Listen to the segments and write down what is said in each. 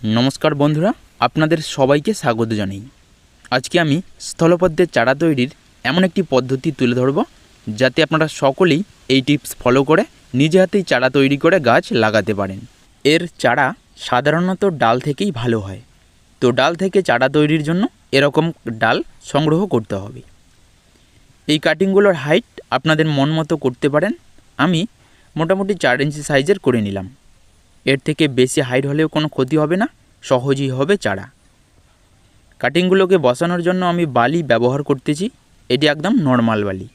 নমস্কার বন্ধুরা, আপনাদের সবাইকে স্বাগত জানাই। আজকে আমি স্থলপদ্মের চারা তৈরির এমন একটি পদ্ধতি তুলে ধরব, যাতে আপনারা সকলেই এই টিপস ফলো করে নিজে হাতেই চারা তৈরি করে গাছ লাগাতে পারেন। এর চারা সাধারণত ডাল থেকেই ভালো হয়। তো ডাল থেকে চারা তৈরির জন্য এরকম ডাল সংগ্রহ করতে হবে। এই কাটিংগুলোর হাইট আপনাদের মন মতো করতে পারেন। আমি মোটামুটি চার ইঞ্চি সাইজের করে নিলাম। এর থেকে বেশি হাইট হলেও কোনো ক্ষতি হবে না, সহজেই হবে চারা। কাটিংগুলোকে বসানোর জন্য আমি বালি ব্যবহার করতেছি, এটি একদম নর্মাল বালি।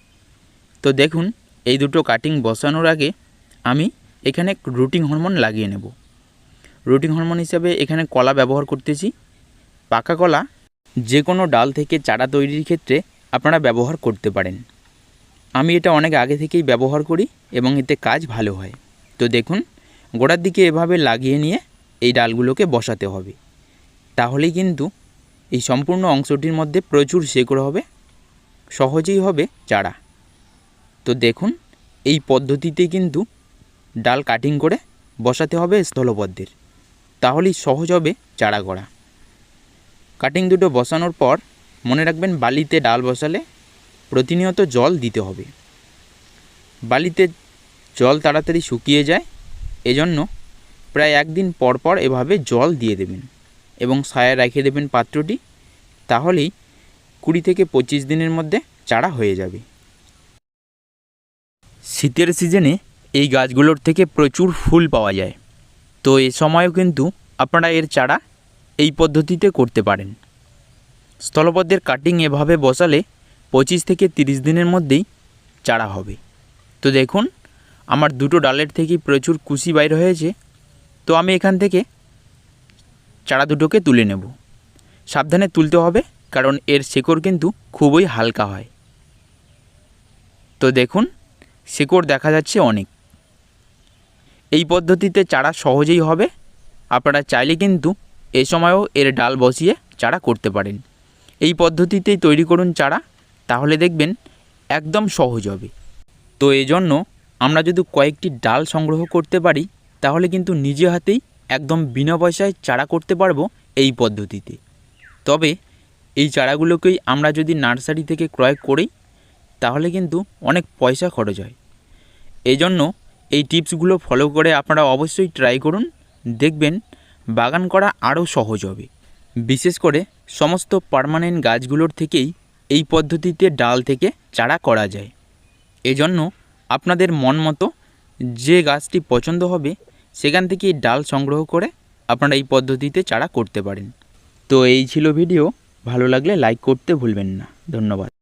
তো দেখুন, এই দুটো কাটিং বসানোর আগে আমি এখানে রুটিং হরমোন লাগিয়ে নেব। রুটিং হরমোন হিসাবে এখানে কলা ব্যবহার করতেছি। পাকা কলা যে কোনো ডাল থেকে চারা তৈরির ক্ষেত্রে আপনারা ব্যবহার করতে পারেন। আমি এটা অনেক আগে থেকেই ব্যবহার করি এবং এতে কাজ ভালো হয়। তো দেখুন গোড়ার দিকে এভাবে লাগিয়ে নিয়ে এই ডালগুলোকে বসাতে হবে। তাহলেই কিন্তু এই সম্পূর্ণ অংশটির মধ্যে প্রচুর শেকড় হবে, সহজেই হবে চারা। তো দেখুন, এই পদ্ধতিতে কিন্তু ডাল কাটিং করে বসাতে হবে স্থলপদ্মের। তাহলেই সহজ হবে চারা গড়া। কাটিং দুটো বসানোর পর মনে রাখবেন বালিতে ডাল বসালে প্রতিনিয়ত জল দিতে হবে। বালিতে জল তাড়াতাড়ি শুকিয়ে যায় এজন্য প্রায় একদিন পর পর এভাবে জল দিয়ে দেবেন এবং ছায়া রেখে দেবেন পাত্রটি, তাহলেই কুড়ি থেকে পঁচিশ দিনের মধ্যে চারা হয়ে যাবে। শীতের সিজনে এই গাছগুলোর থেকে প্রচুর ফুল পাওয়া যায়। তো এ সময়ও কিন্তু আপনারা এর চারা এই পদ্ধতিতে করতে পারেন। স্থলপদ্মের কাটিং এভাবে বসালে পঁচিশ থেকে তিরিশ দিনের মধ্যেই চারা হবে। তো দেখুন আমার দুটো ডালের থেকেই প্রচুর কুশি বাইর হয়েছে, তো আমি এখান থেকে চারা দুটোকে তুলে নেব। সাবধানে তুলতে হবে, কারণ এর শেকড় কিন্তু খুবই হালকা হয়। তো দেখুন, শেকড় দেখা যাচ্ছে অনেক। এই পদ্ধতিতে চারা সহজেই হবে। আপনারা চাইলে কিন্তু এ সময়ও এর ডাল বসিয়ে চারা করতে পারেন। এই পদ্ধতিতেই তৈরি করুন চারা, তাহলে দেখবেন একদম সহজ হবে। তো এজন্য আমরা যদি কয়েকটি ডাল সংগ্রহ করতে পারি, তাহলে কিন্তু নিজে হাতেই একদম বিনা পয়সায় চারা করতে পারব এই পদ্ধতিতে। তবে এই চারাগুলোকেই আমরা যদি নার্সারি থেকে ক্রয় করি, তাহলে কিন্তু অনেক পয়সা খরচ হয়। এই জন্য এই টিপসগুলো ফলো করে আপনারা অবশ্যই ট্রাই করুন, দেখবেন বাগান করা আরও সহজ হবে। বিশেষ করে সমস্ত পার্মানেন্ট গাছগুলোর থেকেই এই পদ্ধতিতে ডাল থেকে চারা করা যায়। এজন্য আপনাদের মন মতো যে গাছটি পছন্দ হবে, সেখান থেকে ডাল সংগ্রহ করে আপনারা এই পদ্ধতিতে চারা করতে পারেন। তো এই ছিল ভিডিও, ভালো লাগলে লাইক করতে ভুলবেন না। ধন্যবাদ।